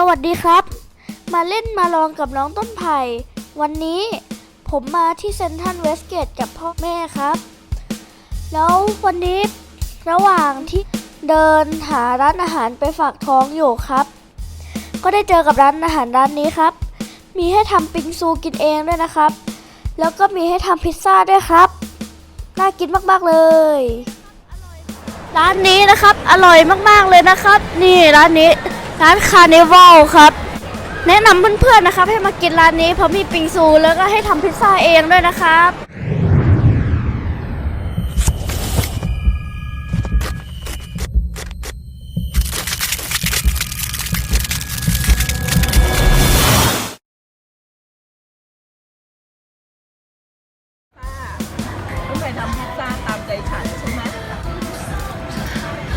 สวัสดีครับ มาเล่นมาลองกับน้องต้นไผ่ วันนี้ผมมาที่เซนทรัลเวสเกตกับพ่อแม่ครับ แล้ววันนี้ระหว่างที่เดินหาร้านอาหารไปฝากท้องอยู่ครับ ก็ได้เจอกับร้านอาหารร้านนี้ครับ มีให้ทำปิงซูกินเองด้วยนะครับ แล้วก็มีให้ทำพิซซ่าด้วยครับ น่ากินมากๆเลย ร้านนี้นะครับ อร่อยมากๆเลยนะครับ นี่ร้านนี้ ร้านคาร์เนวัลครับ แนะนำเพื่อนๆนะครับ ให้มากินร้านนี้เพราะมีปิงซูแล้วก็ให้ทำพิซซ่าเองด้วยนะครับ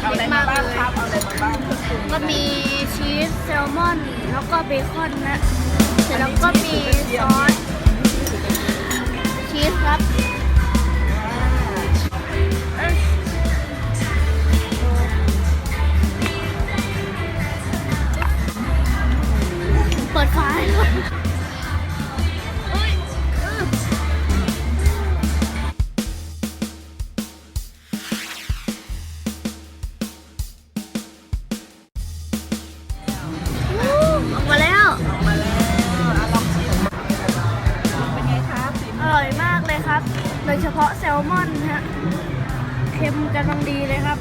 เอาอะไรมาบ้างครับเอาอะไรมาบ้างก็มีชีสแซลมอน แล้วก็เบคอนนะเสร็จแล้วก็มีซอสชีสครับเปิดไฟ ดยเฉพาะแซลมอนฮะเค็มกำลังดีเลยครับ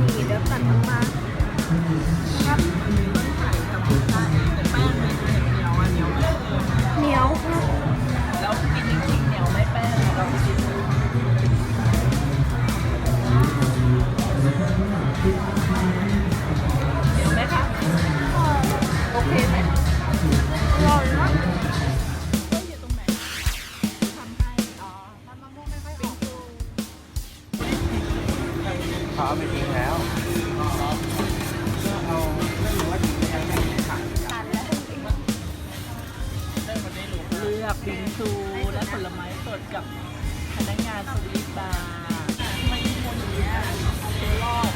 นี่เดี๋ยวตัดออกมานะครับไข่กับพิซซ่าแต่แป้งเป็นเหนียวอะเหนียวมากเลยเหนียวครับแล้วกินจริงๆเหนียวไหม่แป้งเราไปกินดูเหนียวไหมครับก็โอเคไหมอร่อยนะ เขาเอาไปทิ้งแล้วเอาไม่รู้ว่าทิ้งไปยังไงขายเลือกบิงซูและผลไม้สดกับพนักงานสวีทบาร์ทำไมทุกคนอย่างนี้เอาตัวรอด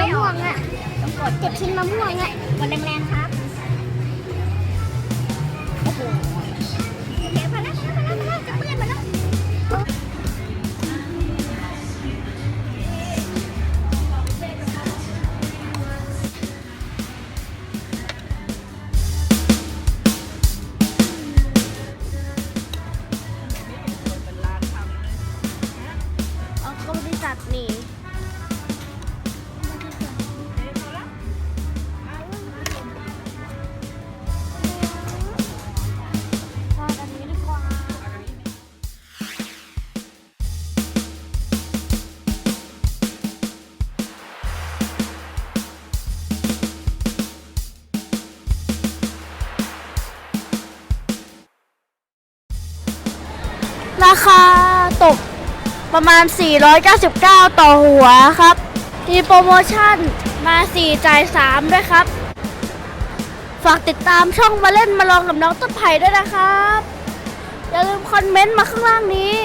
มะม่วงอะต้องกดเจ็บชิ้นมะม่วงอะกดแรงๆครับโอ้โหโอเคพอแล้วพอแล้วพอแล้วจะเปื้อนหมดแล้วเป็นร้านทำเลยเอาก็ไม่ได้จัดนี่ ประมาณ 499 ต่อหัวครับ มีโปรโมชั่นมา 4 จ่าย 3 ด้วยครับ ฝากติดตามช่องมาเล่นมาลองกับน้องต้นไผ่ด้วยนะครับ อย่าลืมคอมเมนต์มาข้างล่างนี้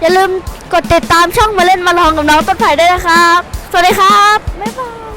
อย่าลืมกดติดตามช่องมาเล่นมาลองกับน้องต้นไผ่ด้วยนะครับ สวัสดีครับ บ๊ายบาย